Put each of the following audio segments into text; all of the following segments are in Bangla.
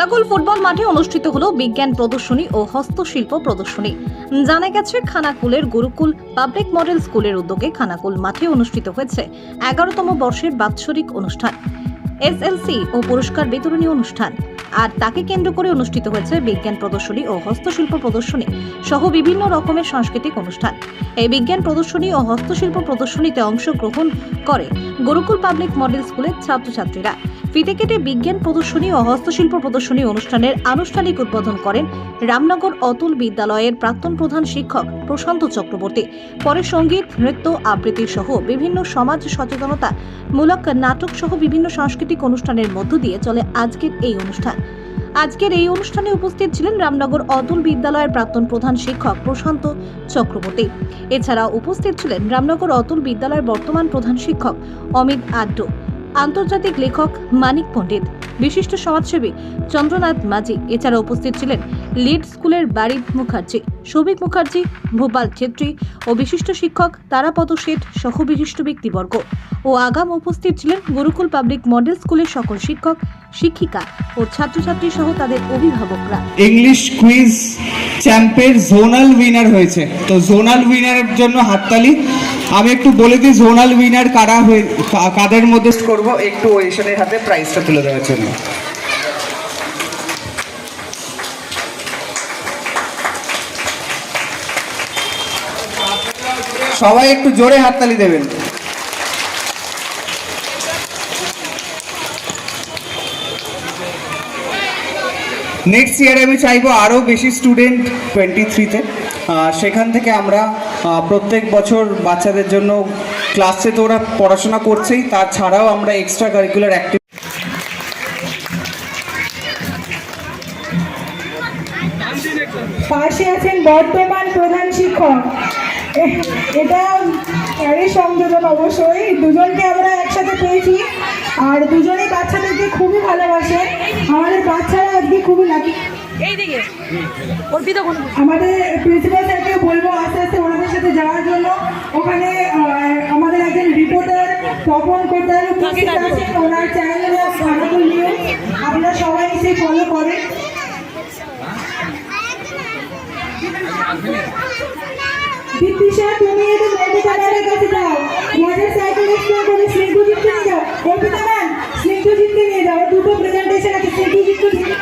খানাকুল ফুটবল মাঠে অনুষ্ঠিত হলো বিজ্ঞান প্রদর্শনী ও হস্তশিল্প প্রদর্শনী জানা গেছে খানাকুলের গুরুকুল পাবলিক মডেল স্কুলের উদ্যোগে খানাকুল মাঠে অনুষ্ঠিত হয়েছে এগারোতম বর্ষের বাৎসরিক অনুষ্ঠান এসএলসি ও পুরস্কার বিতরণী অনুষ্ঠান আর তাকে কেন্দ্র করে অনুষ্ঠিত হয়েছে বিজ্ঞান প্রদর্শনী ও হস্তশিল্প প্রদর্শনী সহ বিভিন্ন রকমের সাংস্কৃতিক অনুষ্ঠান এই বিজ্ঞান প্রদর্শনী ও হস্তশিল্প প্রদর্শনীতে অংশগ্রহণ করে গুরুকুল পাবলিক মডেল স্কুলের ছাত্রছাত্রীরা ফিতে কেটে বিজ্ঞান প্রদর্শনী ও হস্তশিল্প প্রদর্শনী অনুষ্ঠানের আনুষ্ঠানিক উদ্বোধন করেন রামনগর অতুল বিদ্যালয়ের প্রাক্তন প্রধান শিক্ষক প্রশান্ত চক্রবর্তী পরে সঙ্গীত নৃত্য আবৃত্তি সহ বিভিন্ন সমাজ সচেতনতা মূলক নাটক সহ বিভিন্ন সাংস্কৃতিক অনুষ্ঠানের মধ্য দিয়ে চলে আজকের এই অনুষ্ঠান আজকের এই অনুষ্ঠানে উপস্থিত ছিলেন রামনগর অতুল বিদ্যালয়ের প্রাক্তন প্রধান শিক্ষক প্রশান্ত চক্রবর্তী এছাড়া উপস্থিত ছিলেন রামনগর অতুল বিদ্যালয়ের বর্তমান প্রধান শিক্ষক অমিত আড্ডু আন্তর্জাতিক লেখক মানিক পণ্ডিত বিশিষ্ট সমাজসেবী চন্দ্রনাথ মাঝি এছাড়া উপস্থিত ছিলেন লিড স্কুলের বাড়ির মুখার্জি সৌভিক মুখার্জি ভোপাল ছেত্রী ও বিশিষ্ট শিক্ষক তারাপদ শেঠ সহ বিশিষ্ট ব্যক্তিবর্গ ও আগাম উপস্থিত ছিলেন গুরুকুল পাবলিক মডেল স্কুলের সকল শিক্ষক শিক্ষিকা ও ছাত্রছাত্রী সহ তাদের অভিভাবকরা ইংলিশ কুইজ চ্যাম্পের জোনাল উইনার হয়েছে তো জোনাল উইনারের জন্য হাততালি আমি একটু বলে দিই জোনাল উইনার কারা হয়ে কাদের মধ্যে করব একটু ওই হাতে প্রাইজটা তুলে দেওয়ার জন্য সবাই একটু জোরে হাততালি দেবেন নেক্সট ইয়ারে আমি চাইবো আরও বেশি স্টুডেন্ট টোয়েন্টি থ্রিতে সেখান থেকে আমরা প্রত্যেক বছর বাচ্চাদের জন্য ক্লাসে তো ওরা পড়াশোনা করছেই তাছাড়াও আমরা এক্সট্রা কারিকুলার অ্যাক্টিভ পাশে আছেন বর্তমান প্রধান শিক্ষক এটা ক্যারি সংযোজক অবশ্যই দুজনকে আমরা একসাথে পেয়েছি আর দুজনেই বাচ্চাদেরকে খুবই ভালোবাসে আমাদের বাচ্চারা আজকে খুবই লাকি আমাদের প্রিন্সিপাল স্যারকে বলবো আস্তে আস্তে ওনাদের সাথে যাওয়ার জন্য ওখানে আমাদের একজন রিপোর্টার তপন কোটার ওনার চ্যানেল পিতৃষা তুমি যাও নিয়ে আছে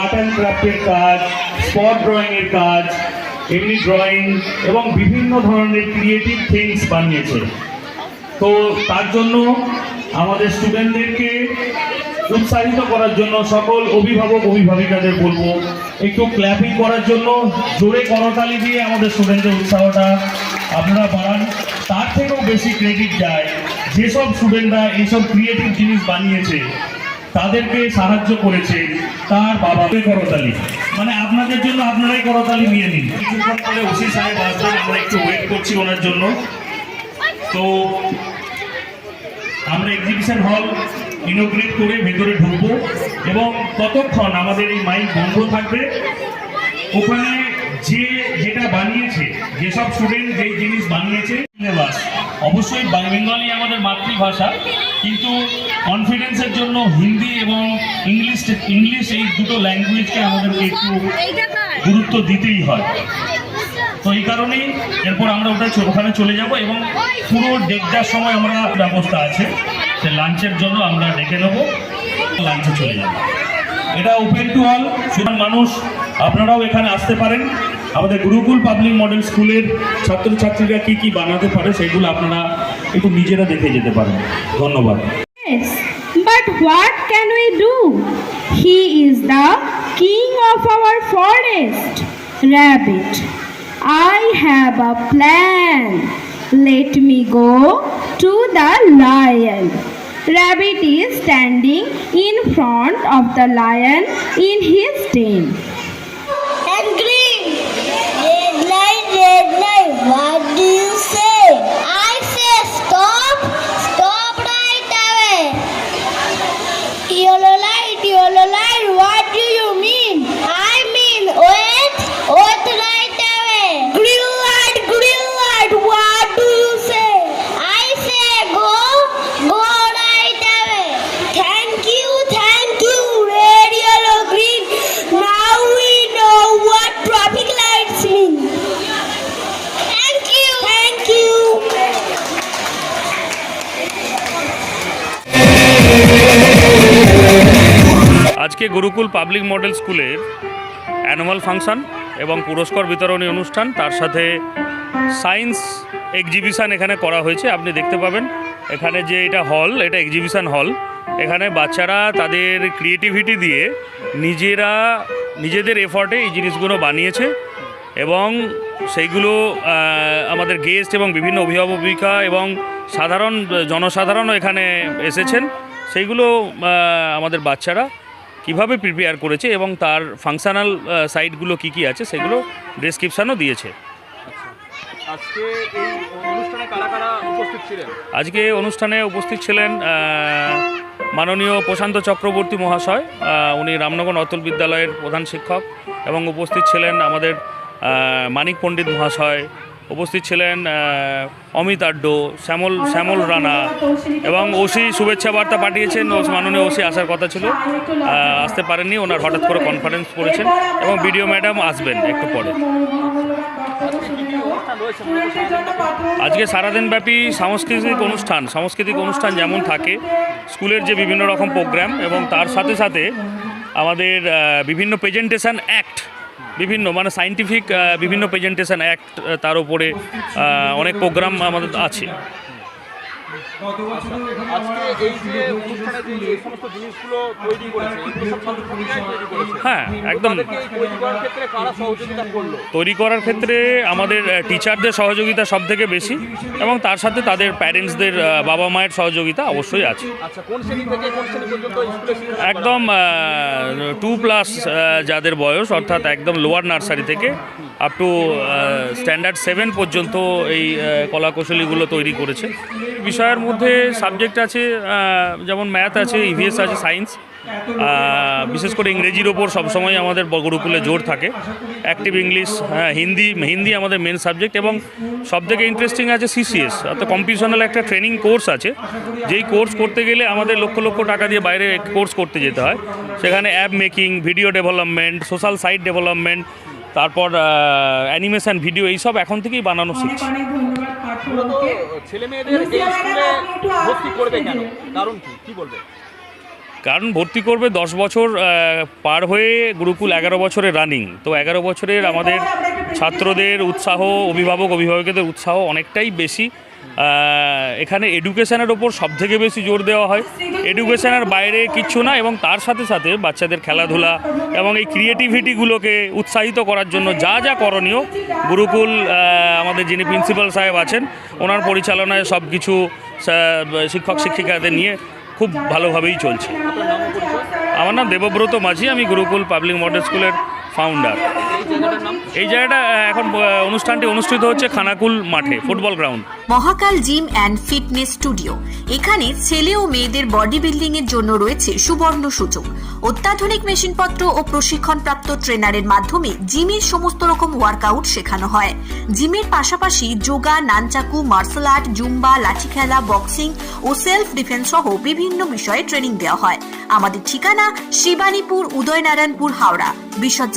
আর্ট অ্যান্ড ক্রাফটের কাজ কাজ এমনি ড্রয়িং এবং বিভিন্ন ধরনের ক্রিয়েটিভ থিংস বানিয়েছে তো তার জন্য আমাদের স্টুডেন্টদেরকে উৎসাহিত করার জন্য সকল অভিভাবক অভিভাবিকাদের বলবো একটু ক্ল্যাপিং করার জন্য জোরে করতালি দিয়ে আমাদের স্টুডেন্টদের উৎসাহটা আপনারা বাড়ান তার থেকেও বেশি ক্রেডিট যায় যেসব স্টুডেন্টরা এইসব ক্রিয়েটিভ জিনিস বানিয়েছে তাদেরকে সাহায্য করেছে তার বাবাকে করতালি মানে আপনাদের জন্য আপনারাই করতালি নিয়ে নিন ওসি সাহেব আসবেন আমরা একটু ওয়েট করছি ওনার জন্য তো আমরা এক্সিবিশন হল ইনোগ্রেট করে ভেতরে ঢুকবো এবং ততক্ষণ আমাদের এই মাইক বন্ধ থাকবে ওখানে যে যেটা বানিয়েছে যেসব স্টুডেন্ট যেই জিনিস বানিয়েছে সিলেবাস অবশ্যই বেঙ্গলি আমাদের মাতৃভাষা কিন্তু কনফিডেন্সের জন্য হিন্দি এবং ইংলিশ ইংলিশ এই দুটো ল্যাঙ্গুয়েজকে আমাদেরকে একটু গুরুত্ব দিতেই হয় তো এই কারণেই এরপর আমরা ওটা ওখানে চলে যাব এবং পুরো দেড়টার সময় আমরা ব্যবস্থা আছে সে লাঞ্চের জন্য আমরা ডেকে নেব লাঞ্চে চলে যাব এটা ওপেন টু অল সুতরাং মানুষ আপনারাও এখানে আসতে পারেন আমাদের গুরুকুল পাবলিক মডেল স্কুলের ছাত্রছাত্রীরা কি কি বানাতে পারে সেগুলো আপনারা একটু নিজেরা দেখে যেতে পারেন ধন্যবাদ But what can we do? He is the king of our forest. Rabbit, I have a plan. Let me go to the lion. Rabbit is standing in front of the lion in his den. And green, red light, red light, what আজকে গুরুকুল পাবলিক মডেল স্কুলের অ্যানুয়াল ফাংশন এবং পুরস্কার বিতরণী অনুষ্ঠান তার সাথে সায়েন্স এক্সিবিশান এখানে করা হয়েছে আপনি দেখতে পাবেন এখানে যে এটা হল এটা এক্সিবিশান হল এখানে বাচ্চারা তাদের ক্রিয়েটিভিটি দিয়ে নিজেরা নিজেদের এফর্টে এই জিনিসগুলো বানিয়েছে এবং সেইগুলো আমাদের গেস্ট এবং বিভিন্ন অভিভাববিকা এবং সাধারণ জনসাধারণও এখানে এসেছেন সেইগুলো আমাদের বাচ্চারা কিভাবে প্রিপেয়ার করেছে এবং তার ফাংশনাল সাইটগুলো কি কি আছে সেগুলো ডিসক্রিপশানও দিয়েছে আজকে অনুষ্ঠানে উপস্থিত ছিলেন মাননীয় প্রশান্ত চক্রবর্তী মহাশয় উনি রামনগর অতুল বিদ্যালয়ের প্রধান শিক্ষক এবং উপস্থিত ছিলেন আমাদের মানিক পণ্ডিত মহাশয় উপস্থিত ছিলেন অমিত আড্ড শ্যামল শ্যামল রানা এবং ওসি শুভেচ্ছা বার্তা পাঠিয়েছেন মাননীয় ওসি আসার কথা ছিল আসতে পারেননি ওনার হঠাৎ করে কনফারেন্স করেছেন এবং বিডিও ম্যাডাম আসবেন একটু পরে আজকে সারাদিনব্যাপী সাংস্কৃতিক অনুষ্ঠান সাংস্কৃতিক অনুষ্ঠান যেমন থাকে স্কুলের যে বিভিন্ন রকম প্রোগ্রাম এবং তার সাথে সাথে আমাদের বিভিন্ন প্রেজেন্টেশন অ্যাক্ট বিভিন্ন মানে সাইন্টিফিক বিভিন্ন প্রেজেন্টেশন অ্যাক্ট তার উপরে অনেক প্রোগ্রাম আমাদের আছে আচ্ছা, হ্যাঁ একদম তৈরি করার ক্ষেত্রে আমাদের টিচারদের সহযোগিতা সব থেকে বেশি এবং তার সাথে তাদের প্যারেন্টসদের বাবা মায়ের সহযোগিতা অবশ্যই আছে আচ্ছা, একদম টু প্লাস যাদের বয়স অর্থাৎ একদম লোয়ার নার্সারি থেকে আপ টু স্ট্যান্ডার্ড সেভেন পর্যন্ত এই uh, কলাকৌশলীগুলো তৈরি করেছে বিষয়ের মধ্যে সাবজেক্ট আছে uh, যেমন ম্যাথ আছে ইভিএস e আছে সায়েন্স uh, বিশেষ করে ইংরেজির ওপর সবসময় আমাদের বগরুকুলে জোর থাকে অ্যাক্টিভ ইংলিশ হিন্দি হিন্দি আমাদের মেন সাবজেক্ট এবং সব থেকে ইন্টারেস্টিং আছে সিসিএস অর্থাৎ কম্পিটিশনাল একটা ট্রেনিং কোর্স আছে যেই কোর্স করতে গেলে আমাদের লক্ষ লক্ষ টাকা দিয়ে বাইরে কোর্স করতে যেতে হয় সেখানে app making video development social site development তারপর অ্যানিমেশন ভিডিও এইসব এখন থেকেই বানানো শিখছি কারণ ভর্তি করবে দশ বছর পার হয়ে গুরুকুল এগারো বছরে রানিং তো এগারো বছরের আমাদের ছাত্রদের উৎসাহ অভিভাবক অভিভাবকদের উৎসাহ অনেকটাই বেশি এখানে এডুকেশানের ওপর সবথেকে বেশি জোর দেওয়া হয় এডুকেশানের বাইরে কিচ্ছু না এবং তার সাথে সাথে বাচ্চাদের খেলাধুলা এবং এই ক্রিয়েটিভিটিগুলোকে উৎসাহিত করার জন্য যা যা করণীয় গুরুকুল আমাদের যিনি প্রিন্সিপাল সাহেব আছেন ওনার পরিচালনায় সব কিছু শিক্ষক শিক্ষিকাদের নিয়ে খুব ভালোভাবেই চলছে আমার নাম দেবব্রত মাঝি আমি গুরুকুল পাবলিক মডেল স্কুলের ফাউন্ডার এই জায়গাটা এখন অনুষ্ঠানটি অনুষ্ঠিত হচ্ছে খানাকুল মাঠে football ground Mahakal gym and fitness studio এখানে ছেলে ও মেয়েদের বডি বিল্ডিং এর জন্য রয়েছে সুবর্ণ সুযোগ অত্যাধুনিক মেশিনপত্র ও প্রশিক্ষণ প্রাপ্ত ট্রেনারের মাধ্যমে জিমের সমস্ত রকম ওয়ার্কআউট শেখানো হয় জিমের পাশাপাশি yoga nunchaku martial art zumba লাঠি খেলা বক্সিং ও সেলফ ডিফেন্স সহ বিভিন্ন বিষয়ে ট্রেনিং দেওয়া হয় আমাদের ঠিকানা শিবানীপুর উদয়নারায়ণপুর হাওড়া বিশদ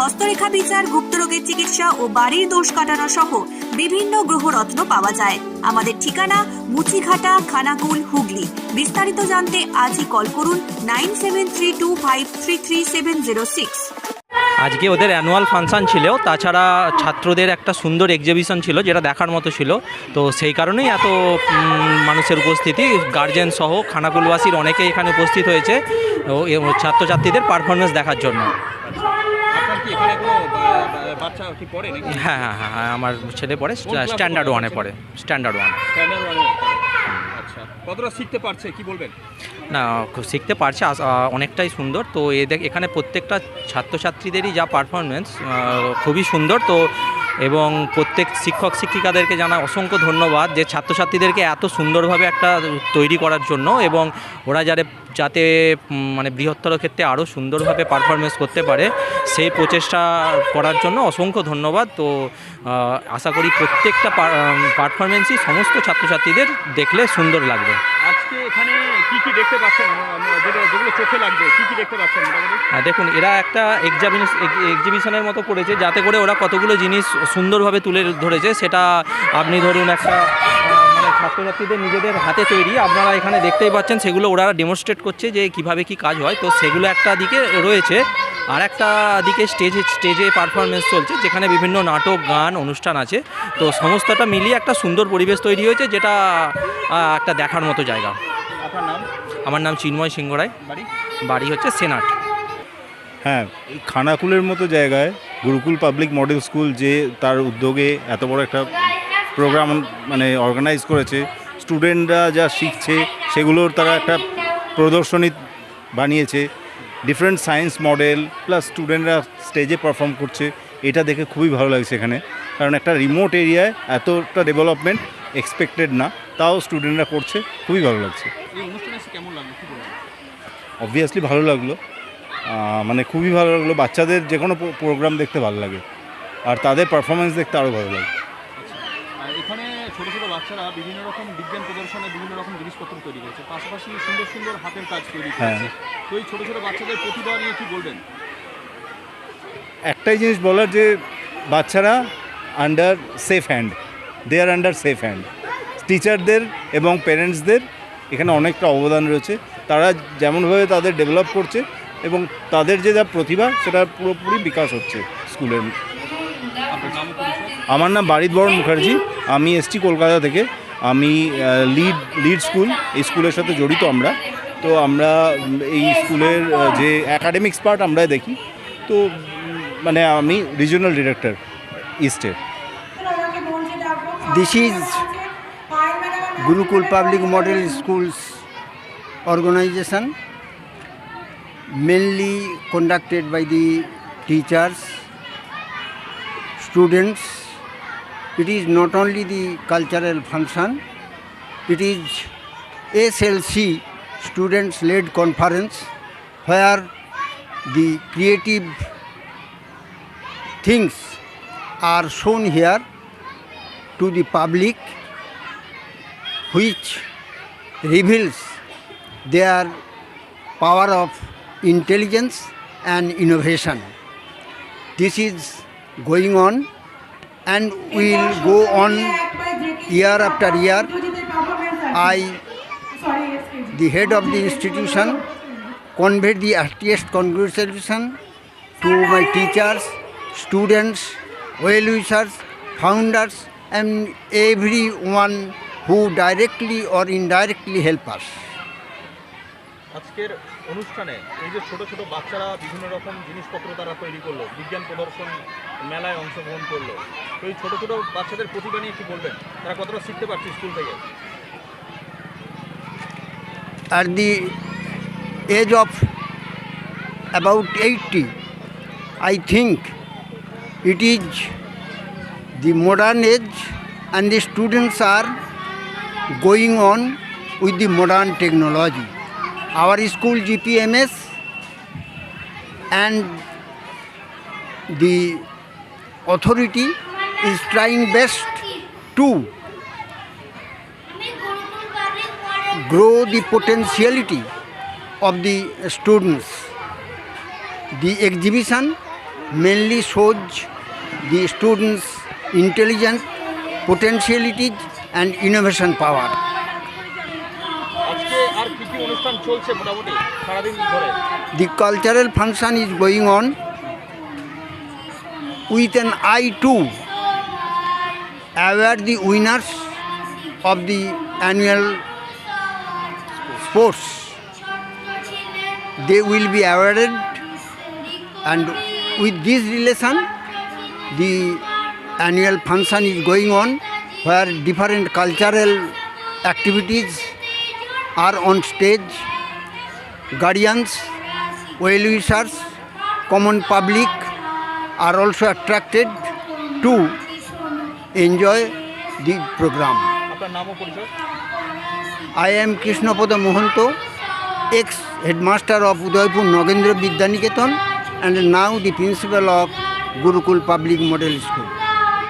হস্তরেখা বিচার রোগের চিকিৎসা ও বাড়ির দোষ কাটানো সহ বিভিন্ন গ্রহরত্ন পাওয়া যায় আমাদের ঠিকানা মুচিঘাটা খানাকুল হুগলি বিস্তারিত জানতে আজই কল করুন nine seven three two five three three seven zero six আজকে ওদের অ্যানুয়াল ফাংশান ছিল তাছাড়া ছাত্রদের একটা সুন্দর এক্সিবিশন ছিল যেটা দেখার মতো ছিল তো সেই কারণেই এত মানুষের উপস্থিতি গার্জেন সহ খানাকুলবাসীর অনেকেই এখানে উপস্থিত হয়েছে ছাত্রছাত্রীদের পারফরমেন্স দেখার জন্য আচ্ছা কি পড়ে হ্যাঁ হ্যাঁ হ্যাঁ হ্যাঁ আমার ছেলে পড়ে স্ট্যান্ডার্ড ওয়ানে পড়ে স্ট্যান্ডার্ড ওয়ান ওয়ানে আচ্ছা কতটা শিখতে পারছে কি বলবেন না শিখতে পারছে অনেকটাই সুন্দর তো এদের এখানে প্রত্যেকটা ছাত্রছাত্রীদেরই যা পারফরমেন্স খুবই সুন্দর তো এবং প্রত্যেক শিক্ষক শিক্ষিকাদেরকে জানা অসংখ্য ধন্যবাদ যে ছাত্রছাত্রীদেরকে এত সুন্দরভাবে একটা তৈরি করার জন্য এবং ওরা যারে যাতে মানে বৃহত্তর ক্ষেত্রে আরও সুন্দরভাবে পারফরমেন্স করতে পারে সেই প্রচেষ্টা করার জন্য অসংখ্য ধন্যবাদ তো আশা করি প্রত্যেকটা পারফরমেন্সই সমস্ত ছাত্রছাত্রীদের দেখলে সুন্দর লাগবে আজকে এখানে মানে দেখুন এরা একটা এক্সিবিশনের মতো করেছে যাতে করে ওরা কতগুলো জিনিস সুন্দরভাবে তুলে ধরেছে সেটা আপনি ধরুন একটা মানে ছাত্রছাত্রীদের নিজেদের হাতে তৈরি আপনারা এখানে দেখতেই পাচ্ছেন সেগুলো ওরা ডেমনস্ট্রেট করছে যে কিভাবে কি কাজ হয় তো সেগুলো একটা দিকে রয়েছে আর একটা দিকে স্টেজে স্টেজে পারফরমেন্স চলছে যেখানে বিভিন্ন নাটক গান অনুষ্ঠান আছে তো সমস্তটা মিলিয়ে একটা সুন্দর পরিবেশ তৈরি হয়েছে যেটা একটা দেখার মতো জায়গা আপনার নাম আমার নাম চিন্ময় সিংহ বাড়ি বাড়ি হচ্ছে সেনাট হ্যাঁ এই খানাকুলের মতো জায়গায় গুরুকুল পাবলিক মডেল স্কুল যে তার উদ্যোগে এত বড় একটা প্রোগ্রাম মানে অর্গানাইজ করেছে স্টুডেন্টরা যা শিখছে সেগুলোর তারা একটা প্রদর্শনী বানিয়েছে ডিফারেন্ট সায়েন্স মডেল প্লাস স্টুডেন্টরা স্টেজে পারফর্ম করছে এটা দেখে খুবই ভালো লাগছে এখানে কারণ একটা রিমোট এরিয়ায় এতটা ডেভেলপমেন্ট এক্সপেক্টেড না তাও স্টুডেন্টরা করছে খুবই ভালো লাগছে অবভিয়াসলি ভালো লাগলো মানে খুবই ভালো লাগলো বাচ্চাদের যে কোনো প্রোগ্রাম দেখতে ভালো লাগে আর তাদের পারফরমেন্স দেখতে আরও ভালো লাগে আচ্ছা। এখানে ছোটো ছোটো বাচ্চারা বিভিন্ন রকম বিজ্ঞান প্রদর্শনে বিভিন্ন রকম জিনিসপত্র তৈরি করেছে পাশাপাশি সুন্দর সুন্দর হাতের কাজ তৈরি হ্যাঁ। তো এই ছোটো ছোটো বাচ্চাদের প্রতিভা নিয়ে বলবেন একটাই জিনিস বলার যে বাচ্চারা under safe hand they are under safe hand টিচারদের এবং প্যারেন্টসদের এখানে অনেকটা অবদান রয়েছে তারা যেমনভাবে তাদের ডেভেলপ করছে এবং তাদের যে যা প্রতিভা সেটা পুরোপুরি বিকাশ হচ্ছে স্কুলের আমার নাম বাড়িত বরণ মুখার্জি আমি এসছি কলকাতা থেকে আমি লিড লিড স্কুল এই স্কুলের সাথে জড়িত আমরা তো আমরা এই স্কুলের যে অ্যাকাডেমিক্স পার্ট আমরা দেখি তো মানে আমি রিজিওনাল ডিরেক্টর ইস্টের This is Gurukul Public Model Schools organization mainly conducted by the teachers, students. It is not only the cultural function, it is SLC students led conference where the creative things are shown here to the public which reveals their power of intelligence and innovation. This is going on and will go on year after year. I, the head of the institution, convey the heartiest congratulation to my teachers, students, well-wishers, founders, and everyone who directly or indirectly help us. আজকের অনুষ্ঠানে এই যে ছোট ছোট বাচ্চারা বিভিন্ন রকম জিনিসপত্র তারা তৈরি করলো বিজ্ঞান প্রদর্শন মেলায় অংশগ্রহণ করলো তো এই ছোট ছোট বাচ্চাদের প্রতিভা নিয়ে কি বলবেন তারা কতটা শিখতে পারছে স্কুল থেকে আর the age of about 80, I think it is the modern age and the students are going on with the modern technology. Our school GPMS and the authority is trying best to grow the potentiality of the students. The exhibition mainly shows the students intelligence, potentialities and innovation power. The cultural function is going on with an eye to award the winners of the annual sports. They will be awarded, and with this relation the annual function is going on where different cultural activities are on stage. Guardians, well-wishers, common public are also attracted to enjoy the program. I am Krishnapada Mohanto, ex-headmaster of Udaipur Nagendra Vidyaniketan and now the principal of Gurukul Public Model School.